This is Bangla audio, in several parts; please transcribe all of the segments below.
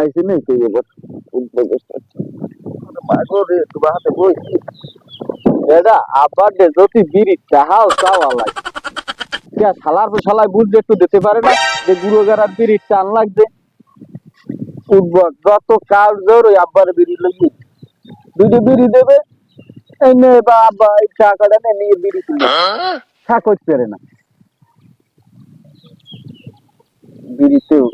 আইসি নেই তো এবার মাগরে তোমার হাতে বইছি দাদা আবার দে যদি বিড়ি চাহাও চাওয়া লাগে। কে শালার পর শালায় বুঝতে একটু দিতে পারে না যে গুরু গারার বিড়ি টান লাগছে উঠব যত ধর ওই আব্বার বিড়ি লইয়ে। দুটো বিড়ি দেবে এই নে বা আব্বা এই টাকাটা নে নিয়ে বিড়ি কিনবে পারে না। বিড়িতেও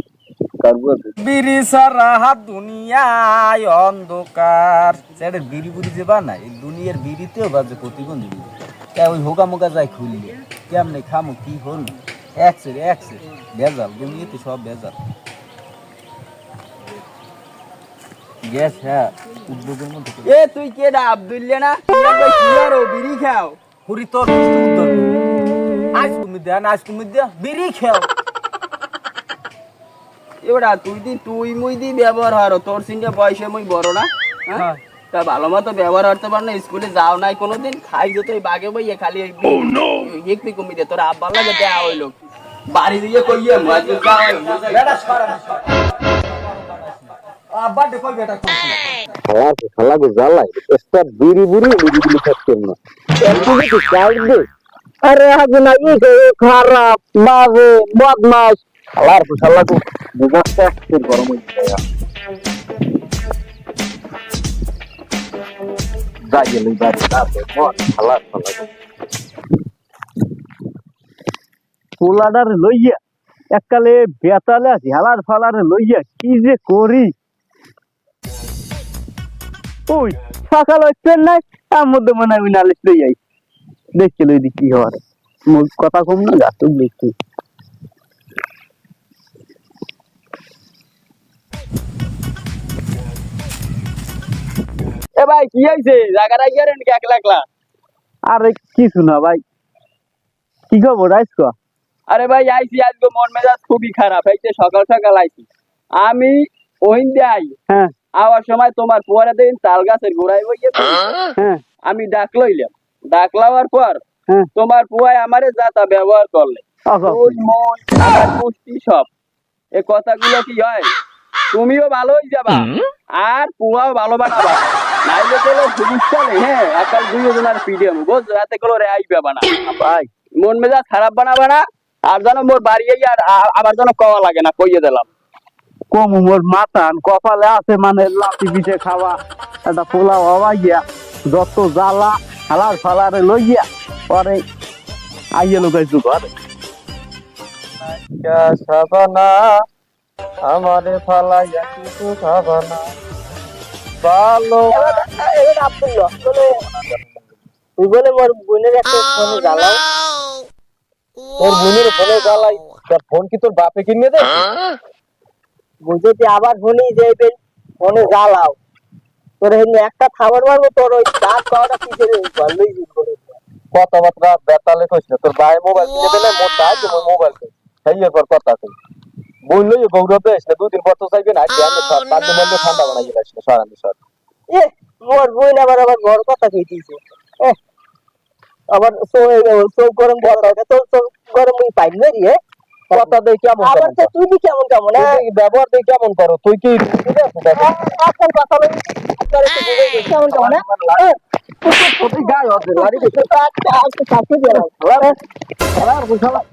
বিড়ি সারা হাত দুনিয়ায় অন্ধকার। সেটা বিড়ি বুড়ি যে বানায় এই দুনিয়ার বিড়িতেও বাজে প্রতিবন্ধী কে ওই হোকা মোকা যায় খুললে কেমনে খামো কি হল? একসে একসে ভেজাল দুনিয়াতে সব বেজাল গ্যাস হ্যাঁ। উদ্যোগের মধ্যে এ তুই কে ডা আব্দুল্লা না? কি আরও বিড়ি খাও? হরি তোর উত্তর আজ তুমি দেন আজ তুমি দেয়া বিড়ি খেও। এবারা তুই দি তুই মুই দি ব্যবহার। হর তোর সিনটা পয়সা মুই বড় না হ্যাঁ? হ্যাঁ। তা ভালো মতো ব্যবহার করতে পার না স্কুলে যাও নাই কোনোদিন। খাই যে তুই বাগে বইয়ে খালি একটু কমি দে তোর আব্বা লাগে দেয়া হইল। বাড়ি দিয়ে কইয়ে মাঝে যাও। আবার দেখো বেটা করছি খাওয়ার খালাকে জ্বালাই। একটা বিড়ি বুড়ি, বিড়ি গুলি খাচ্ছে না যদি কাট দে। আরে আগে না ই হয়ে বাড়ি লইয়া, এককালে বেতালে হালার ফালারে লইয়া, কি যে করি। ওই সকাল হচ্ছে নাই তার মধ্যে মনে হয় নালিশ লই যাই দেখছি লই দি কি হওয়ার মুখ কথা কম না গাছ দেখছি এ ভাই কি হইছে? জায়গাটা গিয়ে একলা একলা? আরে কিছু না ভাই। কি খবর আইসক আরে ভাই আইছি আজকে মন মেজাজ খুবই খারাপ। হয়েছে সকাল সকাল আইছি। আমি ওহিন আই হ্যাঁ। আওয়ার সময় তোমার পরে দিন তাল গাছের গোড়ায় বইয়ে হ্যাঁ। আমি ডাক লইলাম। ডাক লওয়ার পর হ্যাঁ। তোমার পুয়ায় আমারে যাতা ব্যবহার করলে। আচ্ছা। মন আমার পুষ্টি সব। এ কথাগুলো কি হয়? তুমিও ভালো হয়ে যাবা আর পুয়াও ভালো বানাবা। নাইলে চলে হ্যাঁ? আকাল দুইজনের পিডিএম বুঝ রাতে গেলো রেয়াই পাবা না। ভাই। মন মেজাজ খারাপ বানাবা না। আর যেন মোর বাড়ি আই আর আবার যেন কওয়া লাগে না কইয়ে দিলাম। কম উমর মাতান কপালে আছে মানে লাঠি পিঠে খাওয়া একটা পোলাও হওয়া গিয়া যত জ্বালা হালার ফালারে লইয়া পরে আইয়ে লুকাইছু ঘরে। সাবানা আমারে ফালাইয়া কিছু খাবানা। ভালো তুই বলে মোর বোনের একটা ফোনে জ্বালাও। তোর বোনের ফোনে জ্বালাই তোর ফোন কি তোর বাপে কিনে দে বুঝতে আবার ফোনে যাইবেন ফোনে জ্বালাও। তোর একটা খাবার মারবো তোর ওই চার পাওয়াটা পিছনে ভালোই করে কথাবার্তা বেতালে কইস না তোর ভাই মোবাইল কিনে দিলে মোর তাই তোমার মোবাইল কই সেই এরপর কথা কই। বলল যে গৌরবে এসে দুদিন পর তো চাইবে না আজকে আমি সব তার জন্য ঠান্ডা বানাই গেলে আসলে সরানি সর এ মোর বই আবার আবার ঘর কথা কইতিছে। এ আবার সো সো গরম কথা তো তো গরম পাইল না রে কথা দেই কেমন আবার তো তুই কেমন কেমন ব্যবহার দেই কেমন করো তুই কি এখন কথা বলি কেমন কেমন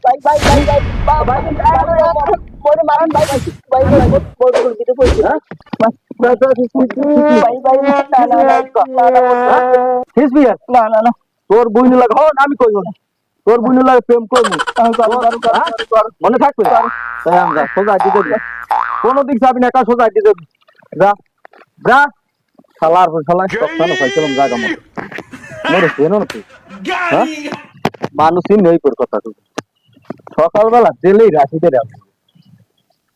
bye bye bye bye bye bye bye bye bye bye হ্যাঁ বাই বাই তোর বইন লাগে হন আমি কইব না তোর বইন লাগে প্রেম করব মনে থাকবে। তাই আমরা সোজা দিতে দিই কোন দিক যাবি না একা সোজা দিতে দিই যা যা। শালার শালা সব শালা পাইছিলাম জায়গা মতো মোরে চেনো না তুই। হ্যাঁ? মানুষই নেই তোর কথা তুই সকালবেলা জেলেই রাশিতে রাখ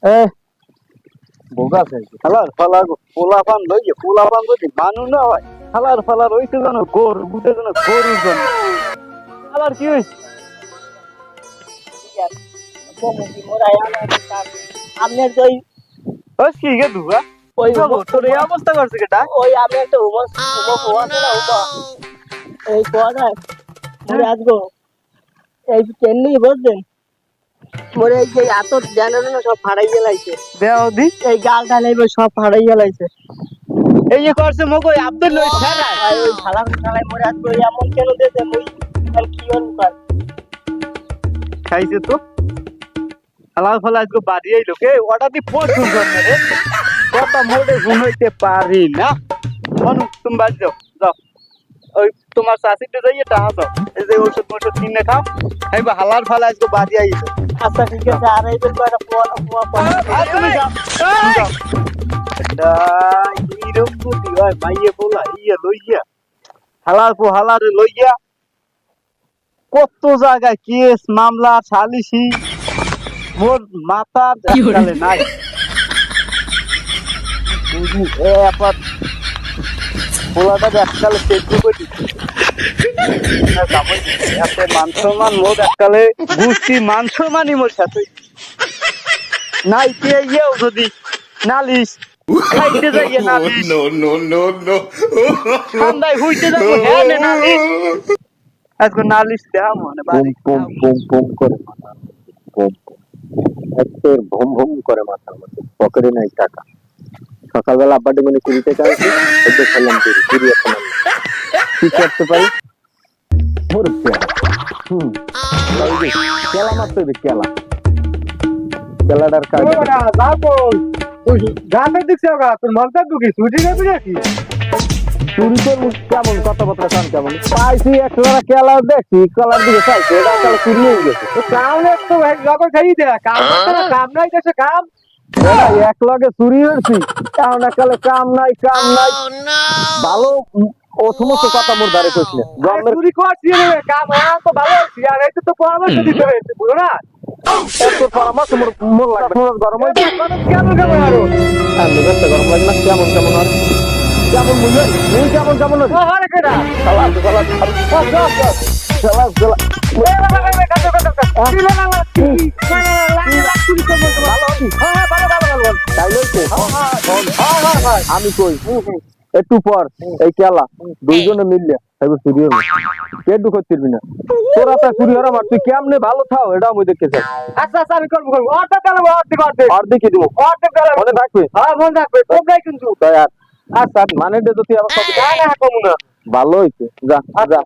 এ বোগা চাইছে খালার ফালা পোলা পান লইয়ে পোলা পান যদি মানু না হয় খালার ফালা রইছে যেন গরু গুটে যেন গরুর জন্য খালার কি হয়েছে? আপনার তো ওই ওই কি গে দুয়া ওই তোর এই অবস্থা করছে কেটা ওই আমি একটা উমা উমা কোয়া না উমা এই কোয়া না মোরে এই কেননি বুঝছেন মোরে এই যে এত জানানো না সব ফাড়াই গেলাইছে দেও দি এই গাল টাল সব ফাড়াই গেলাইছে এই যে করছে মগো আব্দুল ছাড়া। ওই মোরে আজগো এমন কেন মুই কার খাইছে তো? হালাল ফালা আজকে বাড়ি আইলো কে? ওটা দি পছন্দ রে। কথা মোটে শুনাইতে পারি না। তুমি বাড়ি যাও যাও। ওই তোমার শাশিতে যাইয়ে টাহা দাও। এই যে ওষুধ মোষুধ কিনে খাও। এই বা হালাল ফালা আজকে বাড়ি আইলো। আচ্ছা ঠিক আছে আর আর তুমি যাও যাও। এটা এইরকম বুদ্ধি মাইয়ে বলা ইয়ে লইয়া। হালাল পো হালারে লইয়া। কত জায়গায় কেস মামলা সালিশি মোর মাথার নাই বুঝি এ আপাত পোলাটা এককালে চেষ্টা করি এতে মান সম্মান এককালে গোষ্ঠী মান সম্মানই মোর সাথে নাই কে ইয়েও যদি নালিশ খাইতে যাইয়ে নালিশ no, no, no, no. ঠান্ডায় হইতে যাব হ্যাঁ নালিশ আজকে নালিশ দেওয়া মনে বাড়ি পুম পুম পুম করে মাথা পুম ভুম ভুম করে মাথার মধ্যে পকেটে নাই টাকা সকালবেলা আব্বা ডেমনে কুড়ি টাকা আছে একটু খেলাম চুরি চুরি এখন কি করতে পারি? মোর হুম। কেলা মারতে হবে কেলা। কেলাটার কাজ গাছের দিক তোর মনটা দুঃখী ছুটি নেবি নাকি? চুরি করব কেমন? কথাবার্তা কান কেমন? পাইছি একটা কেলা দেখছি কেলার দিকে চাইছে এটা কেলা চুরি হয়ে গেছে। কাম একটু যখন খাই দে কাম কাম নাই দেশে কাম। এক লগে চুরি হয়েছি এখন একালে কাম নাই কাম নাই। ভালো ও সমস্ত কথা মোর কইছিল গমের চুরি করছি রে কাম হ্যাঁ তো ভালো হচ্ছে আর এই তো পরামর্শ দিতে হয়েছে বুঝো না? এত পরামর্শ মোর মোর লাগবে মোর গরম কেমন কেমন আরও? আমি গরম লাগে কেমন কেমন আর কেমন মুই কেমন কেমন আর আরে আমি কই? একটু পর এই কেলা দুইজনে মিললে। এবার চুরি হবে। কে দুঃখ করবি না তোরা তা চুরি হরা মার তুই কেমনে ভালো থাও এটা আমি দেখতে চাই আচ্ছা আচ্ছা আমি করব করব। অর্ধেক অর্ধেক অর্ধেক। আর দিব। অর্ধেক মনে থাকবে? হ্যাঁ মনে রাখবে তোমরাই কিন্তু। তাই আর আচ্ছা মানে যদি আবার না না কমু না। ভালো হইছে। যা যা।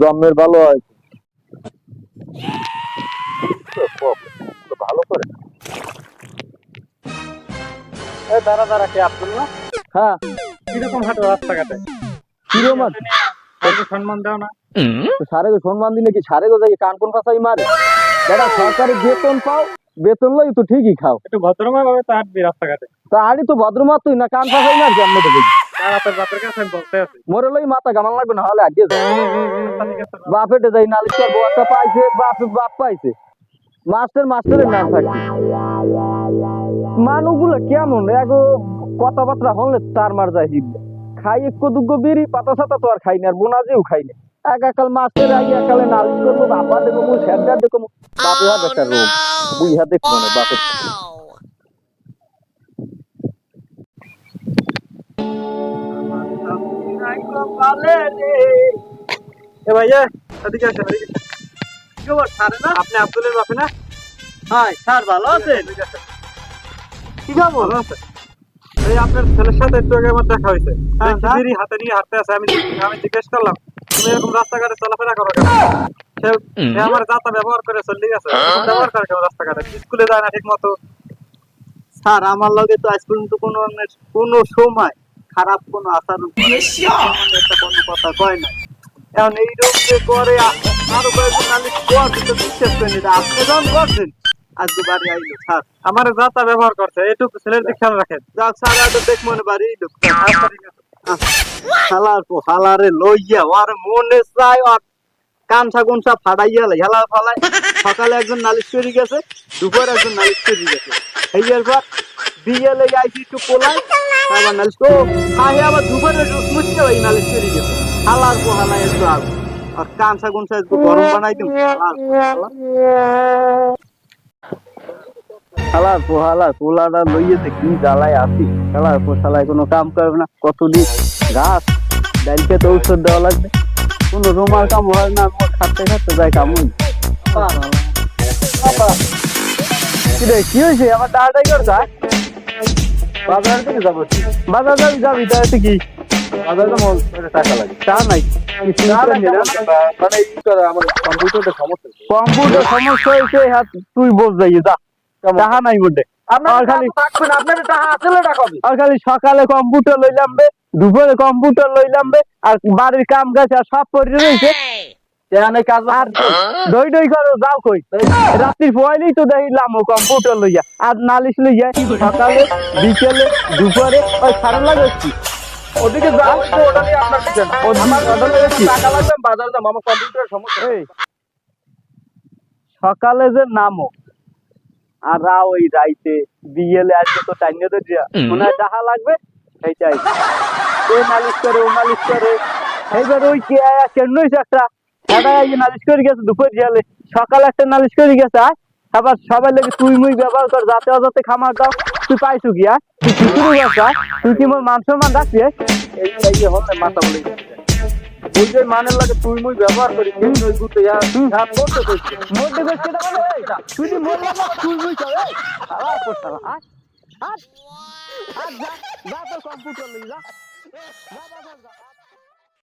জন্মের ভালো হয়েছে। ভালো করে। এ দাঁড়া দাঁড়া কে আপনার না? হ্যাঁ। কীরকম হাঁটো রাস্তাঘাটে? সম্মান দাও না। তো সারে গো সম্মান দিলে কি সারে গো যাই কান কোন পাশাই মারে? দাদা সরকারি বেতন পাও বেতন লই তো ঠিকই খাও। একটু ভদ্রমা ভাবে তো হাঁটবি রাস্তাঘাটে। তা আড়ি তো ভদ্রমা তুই না কান পাশাই মার কেমন তো দেখি আর আপনার বাপের কাছে আমি বলতে আছি। মোরে লই মাথা গামান লাগবে না হলে আগে বাপেটে যাই নালিশার বউটা পাইছে বাপ বাপ পাইছে। মাস্টার মাস্টারের নাম থাকে মানুষগুলো কেমন এগো কথাবার্তা হলে তার মার যায় হিবলে খাই একটু দুগ্গ বিড়ি পাতা সাতা তো আর খাই না আর বোনাজেও খাই না। এক একাল মাস্টার আই একালে নালিশ করব বাবা দেখো মু স্যারদার দেখো মু বাপে হাত রোগ হাত দেখো না বাপের। এ ভাইয়া এদিকে আসেন এদিকে খবর? ছাড়ে না? আপনি আব্দুলের বাপে না? হ্যাঁ স্যার ভালো আছেন? কি খবর? এই আপনার ছেলের সাথে একটু আগে আমার দেখা হয়েছে। দেখি হাতে নিয়ে হাঁটতে আছে আমি আমি জিজ্ঞেস করলাম তুমি এরকম রাস্তাঘাটে চলাফেরা করো কেন? সে সে আমার যাতা ব্যবহার করে চলে গেছে এরকম ব্যবহার করে কেন রাস্তাঘাটে? স্কুলে যায় না ঠিক মতো স্যার আমার লগে তো আজ পর্যন্ত কোনো কোনো সময় খারাপ কোনো আচার একটা কোনো কথা কয় না এখন এই রোগ যে করে আরও কয়েকজন নালিশ করছে তো বিশ্বাস করেন এটা আপনি যখন করছেন আজকে বাড়ি আইলো স্যার আমার যাতা ব্যবহার করছে এটুকু ছেলের দিকে খেয়াল রাখেন। যাক স্যার আজ দেখ মনে বাড়ি আইলো আছে। হালার পো হালারে লইয়া ওর মনে চাই ওর কানসা কুনসা ফাটাইয়া লাই হেলা ফালাই সকালে একজন নালিশ করে গেছে দুপুরে একজন নালিশ করে গেছে। এইয়ার পর বিয়ে লেগে আইসি একটু পোলাই আবার নালিশ ও আহে আবার দুপুরে রুস ওই নালিশ করে গেছে। হালার পো হালাই একটু আগ। আর কানসা কুনসা একটু গরম বানাই দিম হালার পো হালা। পোহালা পোলাটা লইয়েছে কি জ্বালায় আসি শালার পোশালায় কোনো কাম করবে না। কতদিন ঘাস ডালকে তো ঔষধ দেওয়া লাগবে। কোনো রুমাল কাম হয় না খাটতে খাটতে যায় কামুই। কিরে কি হয়েছে আমার তাড়াতাড়ি কর যা বাজার থেকে যাব বাজার যাবি যাবি তাহলে কি? বাজার তো টাকা লাগে। চা নাই। মানে কম্পিউটার সমস্যা হয়েছে হাত তুই বোঝ যাই যা। টাকা নাই বটে। আর খালি সকালে কম্পিউটার লইলাম বে দুপুরে কম্পিউটার লইলাম বে আর বাড়ির কাম কাজ আর সব করে রয়েছে। দই দই করো যাও কই। রাত্রির পয়লেই তো ও কম্পিউটার লইয়া। আর নালিশ লইয়া সকালে বিকেলে দুপুরে ওই ওদিকে যাও ওটা নিয়ে আপনার কিছু আমার ওটা নিয়ে টাকা লাগবে বাজার যাব আমার কম্পিউটার সমস্যা। সকালে যে নামো আর রা ওই রাইতে বিয়েলে আজকে তো টাইনে তো দিয়া। মনে হয় টাকা লাগবে সেইটাই। এ নালিশ করে ও নালিশ করে। এইবার ওই কে কেন একটা? এই নালিশ করে গেছে দুপুর দিয়ালে সকালে একটা নালিশ করে গেছে আর আবার সবাই লেগে তুই মুই ব্যবহার কর যাতে অজাতে খামার দাও। তুই পাইছু কি আর তুই কি শুরু করছা তুই কি মোর মান সম্মান রাখবি এই এই মাথা বলে যে মানের লাগে তুই মুই ব্যবহার করি গুতে হাত করতে বলে তুই যে মোর লাগা তুই মুই কর এই। আবার করছা আজ আজ আজ যা যা তোর কম্পিউটার লই যা। যা, যা, যা, যা।